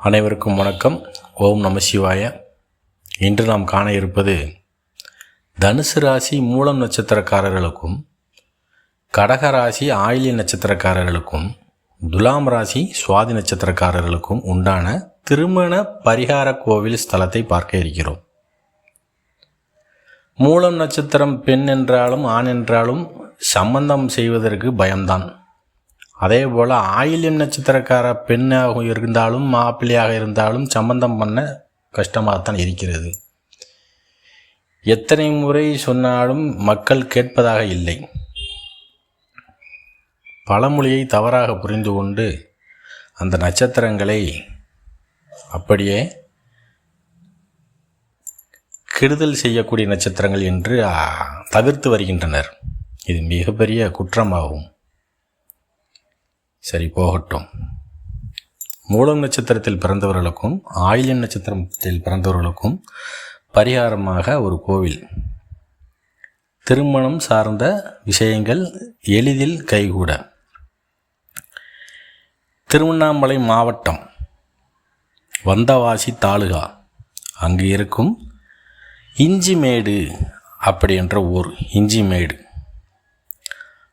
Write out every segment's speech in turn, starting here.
அனைவருக்கும் வணக்கம். ஓம் நம சிவாய. இன்று நாம் காண இருப்பது தனுசு ராசி மூலம் நட்சத்திரக்காரர்களுக்கும் கடக ராசி ஆயிலி நட்சத்திரக்காரர்களுக்கும் துலாம் ராசி சுவாதி நட்சத்திரக்காரர்களுக்கும் உண்டான திருமண பரிகார கோவில் ஸ்தலத்தை பார்க்க இருக்கிறோம். மூலம் நட்சத்திரம் பெண் என்றாலும் ஆண் என்றாலும் சம்பந்தம் செய்வதற்கு பயம்தான். அதே போல் ஆயில்யம் நட்சத்திரக்கார பெண்ணாக இருந்தாலும் மாப்பிள்ளையாக இருந்தாலும் சம்பந்தம் பண்ண கஷ்டமாகத்தான் இருக்கிறது. எத்தனை முறை சொன்னாலும் மக்கள் கேட்பதாக இல்லை. பழமொழியை தவறாக புரிந்து கொண்டு அந்த நட்சத்திரங்களை அப்படியே கெடுதல் செய்யக்கூடிய நட்சத்திரங்கள் என்று தவிர்த்து வருகின்றனர். இது மிகப்பெரிய குற்றமாகும். சரி போகட்டும். மூலம் நட்சத்திரத்தில் பிறந்தவர்களுக்கும் ஆயில்யம் நட்சத்திரத்தில் பிறந்தவர்களுக்கும் பரிகாரமாக ஒரு கோவில். திருமணம் சார்ந்த விஷயங்கள் எளிதில் கைகூட. திருவண்ணாமலை மாவட்டம் வந்தவாசி தாலுகா. அங்கு இருக்கும் இஞ்சிமேடு அப்படி என்ற ஊர் இஞ்சிமேடு.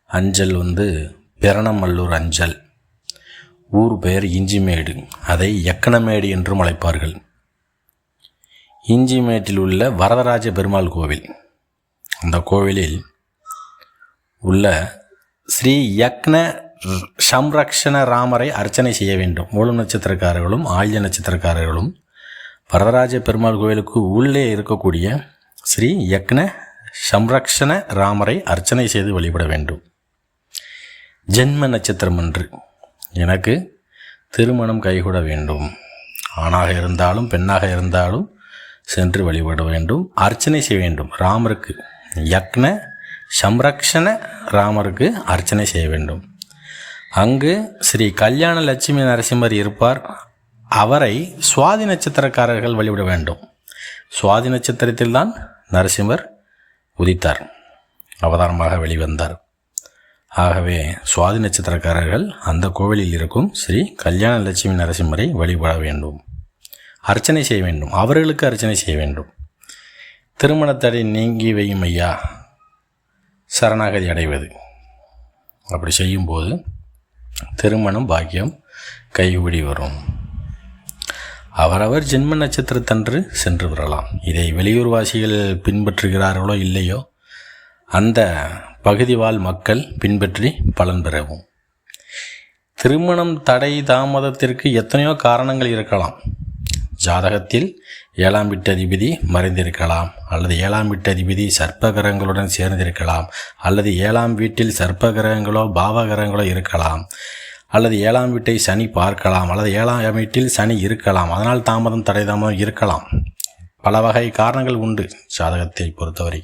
அஞ்சல் வந்து பெரணமல்லூர் அஞ்சல். ஊர் பெயர் இஞ்சிமேடு. அதை எக்கனமேடு என்றும் அழைப்பார்கள். இஞ்சிமேட்டில் உள்ள வரதராஜ பெருமாள் கோவில். அந்த கோவிலில் உள்ள ஸ்ரீ யக்ன சம்ரக்ஷண ராமரை அர்ச்சனை செய்ய வேண்டும். மூலம் நட்சத்திரக்காரர்களும் ஆழ்ய நட்சத்திரக்காரர்களும் வரதராஜ பெருமாள் கோவிலுக்கு உள்ளே இருக்கக்கூடிய ஸ்ரீ யக்ன சம்ரக்ஷண ராமரை அர்ச்சனை செய்து வழிபட வேண்டும். ஜென்ம நட்சத்திரம் அன்று. எனக்கு திருமணம் கைகூட வேண்டும். ஆணாக இருந்தாலும் பெண்ணாக இருந்தாலும் சென்று வழிபட வேண்டும். அர்ச்சனை செய்ய வேண்டும். ராமருக்கு யக்ன சம்ரக்ஷண ராமருக்கு அர்ச்சனை செய்ய வேண்டும். அங்கு ஸ்ரீ கல்யாண லட்சுமி நரசிம்மர் இருப்பார். அவரை சுவாதி நட்சத்திரக்காரர்கள் வழிபட வேண்டும். சுவாதி நட்சத்திரத்தில்தான் நரசிம்மர் உதித்தார். அவதாரமாக வெளிவந்தார். ஆகவே சுவாதி நட்சத்திரக்காரர்கள் அந்த கோவிலில் இருக்கும் ஸ்ரீ கல்யாண லட்சுமி நரசிம்மரை வழிபட வேண்டும். அர்ச்சனை செய்ய வேண்டும். அவர்களுக்கு அர்ச்சனை செய்ய வேண்டும். திருமணத்தடை நீங்கி வையும் ஐயா சரணாகதி அடைவது. அப்படி செய்யும்போது திருமணம் பாக்கியம் கைகூடி வரும். அவரவர் ஜென்ம நட்சத்திரத்தன்று சென்று விடலாம் இதை வெளியூர்வாசிகள் பின்பற்றுகிறார்களோ இல்லையோ அந்த பகுதிவாழ் மக்கள் பின்பற்றி பலன் பெறவும். திருமணம் தடை தாமதத்திற்கு எத்தனையோ காரணங்கள் இருக்கலாம். ஜாதகத்தில் ஏழாம் வீட்டு அதிபதி மறைந்திருக்கலாம் அல்லது ஏழாம் வீட்டு அதிபதி சர்ப்பகிரகங்களுடன் சேர்ந்திருக்கலாம் அல்லது ஏழாம் வீட்டில் சர்ப்பகிரகங்களோ பாவகிரகங்களோ இருக்கலாம் அல்லது ஏழாம் வீட்டை சனி பார்க்கலாம் அல்லது ஏழாம் வீட்டில் சனி இருக்கலாம் அதனால் தாமதம் தடை தாமதம் இருக்கலாம். பல வகை காரணங்கள் உண்டு ஜாதகத்தை பொறுத்தவரை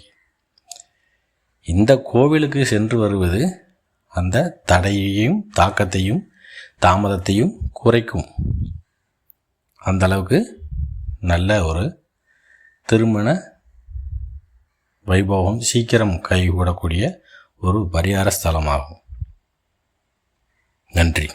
இந்த கோவிலுக்கு சென்று வருவது அந்த தடையையும் தாக்கத்தையும் தாமதத்தையும் குறைக்கும். அந்த அளவுக்கு நல்ல ஒரு திருமண வைபவம் சீக்கிரம் கைகூடக்கூடிய ஒரு பரிகார ஸ்தலமாகும் நன்றி.